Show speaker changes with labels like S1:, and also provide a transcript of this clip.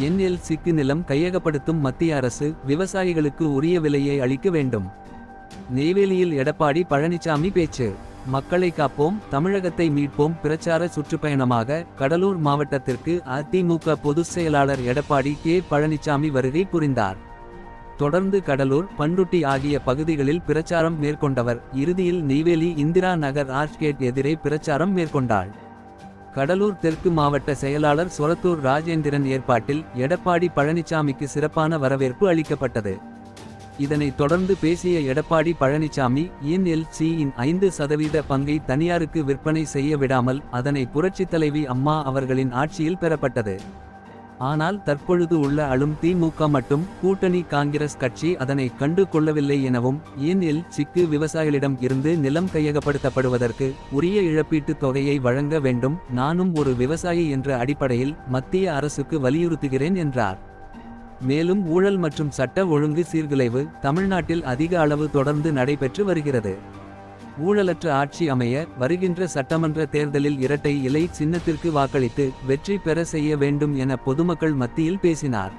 S1: என்எல்சிக்கு நிலம் கையகப்படுத்தும் மத்திய அரசு விவசாயிகளுக்கு உரிய விலையை அளிக்க வேண்டும். நெய்வேலியில் எடப்பாடி பழனிசாமி பேச்சு. மக்களை காப்போம் தமிழகத்தை மீட்போம் பிரச்சார சுற்றுப்பயணமாக கடலூர் மாவட்டத்திற்கு அதிமுக பொதுச் செயலாளர் எடப்பாடி கே. பழனிசாமி வருகை புரிந்தார். தொடர்ந்து கடலூர் பண்ருட்டி ஆகிய பகுதிகளில் பிரச்சாரம் மேற்கொண்டவர். இறுதியில் நெய்வேலி இந்திரா நகர் ஆர்ச்கேட் எதிரே பிரச்சாரம் மேற்கொண்டாள். கடலூர் தெற்கு மாவட்ட செயலாளர் சொரத்தூர் ராஜேந்திரன் ஏற்பாட்டில் எடப்பாடி பழனிசாமிக்கு சிறப்பான வரவேற்பு அளிக்கப்பட்டது. இதனைத் தொடர்ந்து பேசிய எடப்பாடி பழனிசாமி என்எல்சியின் ஐந்து சதவீத பங்கை தனியாருக்கு விற்பனை செய்ய விடாமல் அதனை புரட்சித் தலைவி அம்மா அவர்களின் ஆட்சியில் பெறப்பட்டது. ஆனால் தற்பொழுது உள்ள அழும் திமுக மட்டும் கூட்டணி காங்கிரஸ் கட்சி அதனை கண்டு கொள்ளவில்லை எனவும் ஏனில் சிக்கு விவசாயிகளிடம் இருந்து நிலம் கையகப்படுத்தப்படுவதற்கு உரிய இழப்பீட்டுத் தொகையை வழங்க வேண்டும் நானும் ஒரு விவசாயி என்ற அடிப்படையில் மத்திய அரசுக்கு வலியுறுத்துகிறேன் என்றார். மேலும் ஊழல் மற்றும் சட்ட ஒழுங்கு சீர்குலைவு தமிழ்நாட்டில் அதிக அளவு தொடர்ந்து நடைபெற்று வருகிறது. ஊழலற்ற ஆட்சி அமைய வருகின்ற சட்டமன்ற தேர்தலில் இரட்டை இலை சின்னத்திற்கு வாக்களித்து வெற்றி பெற செய்ய வேண்டும் என பொதுமக்கள் மத்தியில் பேசினார்.